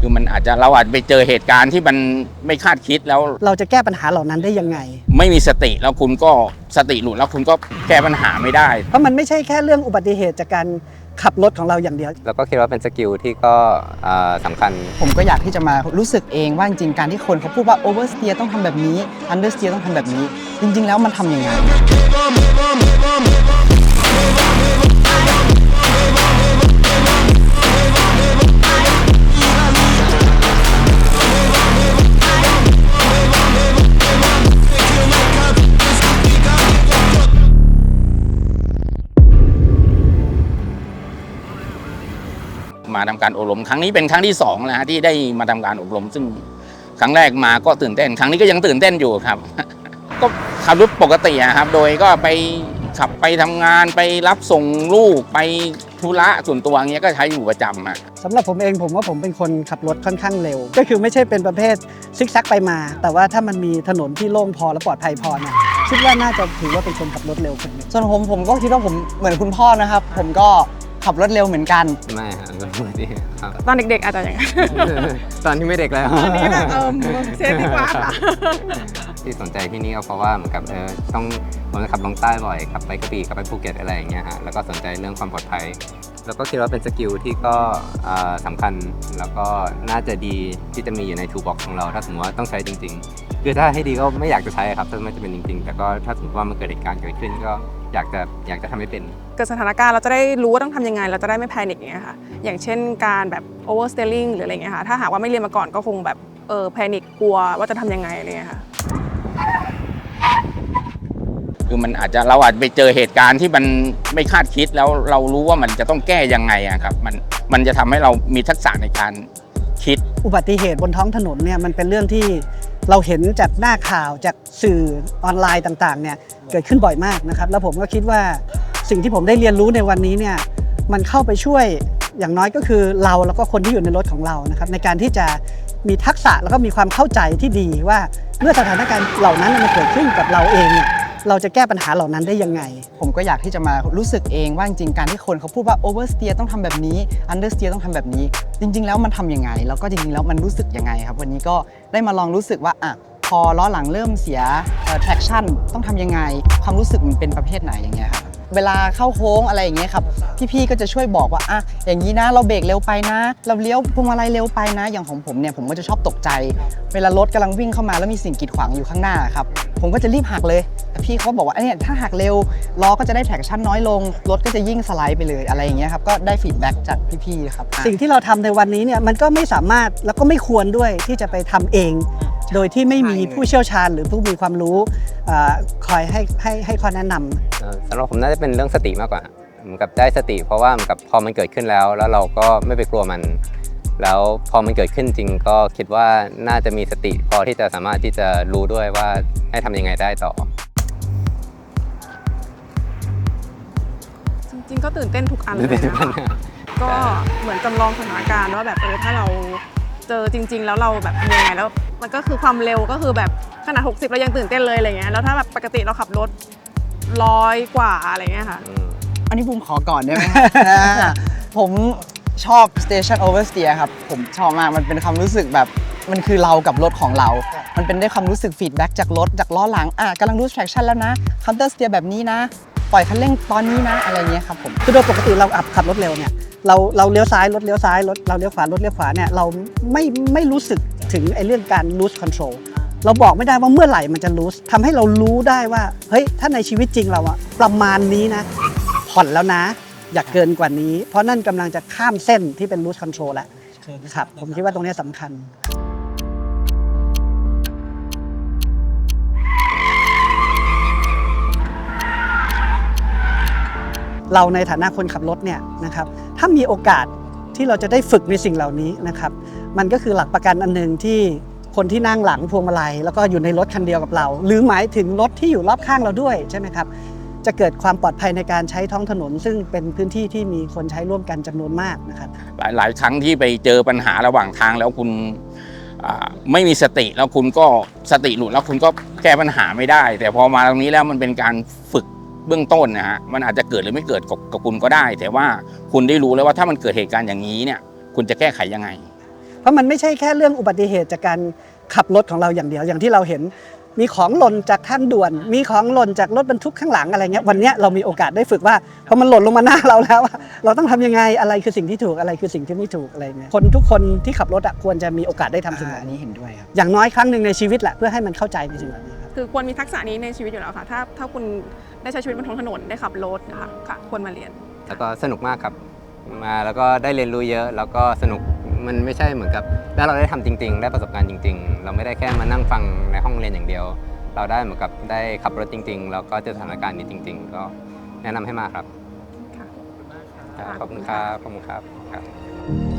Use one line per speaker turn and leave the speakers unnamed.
คือมันอาจจะเราอาจไปเจอเหตุการณ์ที่มันไม่คาดคิดแล้ว
เราจะแก้ปัญหาเหล่านั้นได้ยังไง
ไม่มีสติแล้วคุณก็สติหลุดแล้วคุณก็แก้ปัญหาไม่ได้
เพราะมันไม่ใช่แค่เรื่องอุบัติเหตุจากการขับรถของเราอย่างเดียว
แล้วก็คิดว่าเป็นสกิลที่ก็อ่าสำคัญ
ผมก็อยากที่จะมารู้สึกเองว่าจริงๆ การที่คนเขาพูดว่า oversteer ต้องทำแบบนี้ understeer ต้องทำแบบนี้ จริงๆ แล้วมันทำยังไง
มาทำการอบรม ครั้งนี้เป็นครั้งที่สองนะฮะที่ได้มาทำการอบรม ซึ่งครั้งแรกมาก็ตื่นเต้น ครั้งนี้ก็ยังตื่นเต้นอยู่ครับ ก็ขับรถปกติอะครับ โดยก็ไปขับไปทำงานไปรับส่งลูกไปธุระส่วนตัวอย่างเงี้ยก็ใช้อยู่ประจำอะ
สำหรับผมเองผมว่าผมเป็นคนขับรถค่อนข้างเร็ว ก็คือไม่ใช่เป็นประเภทซิกแซกไปมา แต่ว่าถ้ามันมีถนนที่โล่งพอและปลอดภัยพอเนี่ยคิดว่าน่าจะถือว่าเป็นคนขับรถเร็วคนหนึ่ง
ส่วนผมผมก็คิดว่าผมเหมือนคุณพ่อนะครับ ผมก็ ขับรถเร็วเหมือนกัน
ไม่ฮะไม่ได้ครับ
ตอนเด็กๆอาจจะอย่างนั้น
ตอนที่ไม่เด็กแล้ว
ตอนนี้แบบเออเซฟดีกว่าค่ะ
ที่สนใจที่นี่ก็เพราะว่าเหมือนกับเออต้องผมจะขับลงใต้บ่อยขับไปกระบี่ขับไปภูเก็ตอะไรอย่างเงี้ยฮะแล้วก็สนใจเรื่องความปลอดภัย แล้วก็คิดว่าเป็นสกิลที่ก็อ่าสำคัญแล้วก็น่าจะดีที่จะมีอยู่ในทูบ็อกของเรา ถ้าสมมติว่าต้องใช้จริง ๆ คือถ้าให้ดีก็ไม่อยากจะใช้ครับถ้าไม่จะเป็นจริง ๆ แต่ก็ถ้าสมมติว่ามันเกิดเหตุการณ์เกิดขึ้นก็อยากจะอยากจะทำให้เป็น
เกิดสถานการณ์เราจะได้รู้ว่าต้องทำยังไง เราจะได้ไม่แพนิคอย่างเงี้ยค่ะ อย่างเช่นการแบบ oversteering หรืออะไรเงี้ยค่ะ ถ้าหากว่าไม่เรียนมาก่อนก็คงแบบเออแพนิคกลัวว่าจะทำยังไงอะไรเงี้ยค่ะ
คือมันอาจจะเราอาจไปเจอเหตุการณ์ที่มันไม่คาดคิดแล้วเรารู้ว่ามันจะต้องแก้ยังไงอะครับ มันมันจะทำให้เรามีทักษะในการคิด
อุบัติเหตุบนท้องถนนเนี่ยมันเป็นเรื่องที่เราเห็นจากหน้าข่าวจากสื่อออนไลน์ต่างๆเนี่ยเกิดขึ้นบ่อยมากนะครับ แล้วผมก็คิดว่าสิ่งที่ผมได้เรียนรู้ในวันนี้เนี่ยมันเข้าไปช่วยอย่างน้อยก็คือเราแล้วก็คนที่อยู่ในรถของเรานะครับในการที่จะมีทักษะแล้วก็มีความเข้าใจที่ดีว่าเมื่อสถานการณ์เหล่านั้นมันเกิดขึ้นกับเราเองเนี่ย เราจะแก้ปัญหาเหล่านั้นได้ยังไง
ผมก็อยากที่จะมารู้สึกเองว่าจริงๆการที่คนเขาพูดว่า oversteer ต้องทำแบบนี้ understeer ต้องทำแบบนี้ จริง ๆ แล้วมันทำยังไง แล้วก็จริงๆแล้วมันรู้สึกยังไงครับ วันนี้ก็ได้มาลองรู้สึกว่าอะพอล้อหลังเริ่มเสีย traction ต้องทำยังไง ความรู้สึกมันเป็นประเภทไหนอย่างเงี้ยครับเวลาเข้าโค้งอะไรอย่างเงี้ยครับพี่ๆก็จะช่วยบอกว่าอะอย่างนี้นะเราเบรกเร็วไปนะ เราเลี้ยวพวงมาลัยเร็วไปนะ อย่างของผมเนี่ยผมก็จะชอบตกใจ เวลารถกำลังวิ่งเข้ามาแล้วมีสิ่งกีดขวางอยู่ข้างหน้าครับ ผมก็จะรีบหักเลยแต่พี่เขาบอกว่าเนี่ยถ้าหักเร็วล้อก็จะได้แทร็กชั่นน้อยลง รถก็จะยิ่งสไลด์ไปเลยอะไรอย่างเงี้ยครับก็ได้ฟีดแบ็กจากพี่ๆครับ
สิ่งที่เราทำในวันนี้เนี่ยมันก็ไม่สามารถแล้วก็ไม่ควรด้วยที่จะไปทำเอง โดยที่ไม่มีผู้เชี่ยวชาญหรือผู้มีความรู้เอ่อคอยให้ให้ให้ข้อแนะนำ
เอ่อสำหรับผมน่าจะเป็นเรื่องสติมากกว่าเหมือนกับได้สติ เพราะว่าเหมือนกับพอมันเกิดขึ้นแล้ว แล้วเราก็ไม่ไปกลัวมัน แล้วพอมันเกิดขึ้นจริงก็คิดว่าน่าจะมีสติ พอที่จะสามารถที่จะรู้ด้วยว่าให้ทำยังไงได้ต่อ
จริงๆ ก็ตื่นเต้นทุกอันเลยนะคะก็เหมือนจำลองสถานการณ์ว่าแบบเออถ้าเราเจอจริง ๆ แล้วเราแบบทำยังไงแล้วมันก็คือความเร็วก็คือแบบขนาด 60 เรายังตื่นเต้นเลยอะไรเงี้ยแล้วถ้าแบบปกติเราขับรถร้อยกว่าอะไรเงี้ยค่ะ
อืม
อันนี้บูมขอก่อนได้ไหม ผม ชอบ Station Oversteer ครับ ผมชอบมาก มันเป็นความรู้สึกแบบ มันคือเรากับรถของเรา มันเป็นได้ความรู้สึกฟีดแบ็กจากรถ จากล้อหลัง อะกำลัง lose traction แล้วนะ counter steer แบบนี้นะ ปล่อยคันเร่งตอนนี้นะ อะไรเงี้ยครับผม
คือโดยปกติเราอับขับรถเร็วเนี่ย เราเราเลี้ยวซ้ายรถเลี้ยวซ้ายรถเราเลี้ยวขวารถเลี้ยวขวาเนี่ย เราไม่ไม่รู้สึกถึงไอ้เรื่องการ lose control เราบอกไม่ได้ว่าเมื่อไหร่มันจะ lose ทำให้เรารู้ได้ว่า เฮ้ย ถ้าในชีวิตจริงเราอะประมาณนี้นะ ผ่อนแล้วนะ อย่าเกินกว่านี้ เพราะนั่นกำลังจะข้ามเส้นที่เป็น lose control แล้วครับ ผมคิดว่าตรงเนี้ยสำคัญเราในฐานะคนขับรถเนี่ยนะครับถ้ามีโอกาสที่เราจะได้ฝึกในสิ่งเหล่านี้นะครับมันก็คือหลักประกันอันหนึ่งที่คนที่นั่งหลังพวงมาลัยแล้วก็อยู่ในรถคันเดียวกับเรา หรือหมายถึงรถที่อยู่รอบข้างเราด้วยใช่ไหมครับ จะเกิดความปลอดภัยในการใช้ท้องถนน ซึ่งเป็นพื้นที่ที่มีคนใช้ร่วมกันจำนวนมากนะครับ
หลายหลายครั้งที่ไปเจอปัญหาระหว่างทางแล้วคุณอ่าไม่มีสติแล้วคุณก็สติหลุดแล้วคุณก็แก้ปัญหาไม่ได้ แต่พอมาตรงนี้แล้วมันเป็นการฝึกเบื้องต้นนะฮะมันอาจจะเกิดหรือไม่เกิดกับกับคุณก็ได้ แต่ว่าคุณได้รู้แล้วว่าถ้ามันเกิดเหตุการณ์อย่างนี้เนี่ย คุณจะแก้ไขยังไง
เพราะมันไม่ใช่แค่เรื่องอุบัติเหตุจากการขับรถของเราอย่างเดียวอย่างที่เราเห็น มีของหล่นจากทางด่วน มีของหล่นจากรถบรรทุกข้างหลังอะไรเงี้ยวันเนี้ยเรามีโอกาสได้ฝึกว่าพอมันหล่นลงมาหน้าเราแล้วอะเราต้องทำยังไงอะไรคือสิ่งที่ถูกอะไรคือสิ่งที่ไม่ถูกอะไรเงี้ยคนทุกคนที่ขับรถอะควรจะมีโอกาสได้ทำสิ่งเห
อ่า
ล่า
อัน
นี้
นี้เห็นด้วยครับ
อย่างน้อยครั้งหนึ่งในชีวิตแหละเพื่อให้มันเข้าใจในสิ่งเหล่านี้ครับ
คือควรมีทักษะนี้ในชีวิตอยู่แล้วค่ะถ้าถ้าคุณได้ใช้ชีวิตบนท้องถนนได้ขับรถนะคะค่ะควรมาเรียน
แล้วก็สนุกมากครับมาแล้วก็ได้เรียนรู้เยอะแล้วก็สนุก มันไม่ใช่เหมือนกับถ้าเราได้ทำจริง ๆ ได้ประสบการณ์จริง ๆ เราไม่ได้แค่มานั่งฟังในห้องเรียนอย่างเดียว เราได้เหมือนกับได้ขับรถจริง ๆ แล้วก็เจอสถานการณ์นี้จริง ๆ ก็แนะนำให้มาครับ
ค่ะ
ขอบคุณครับขอบคุณครับครับ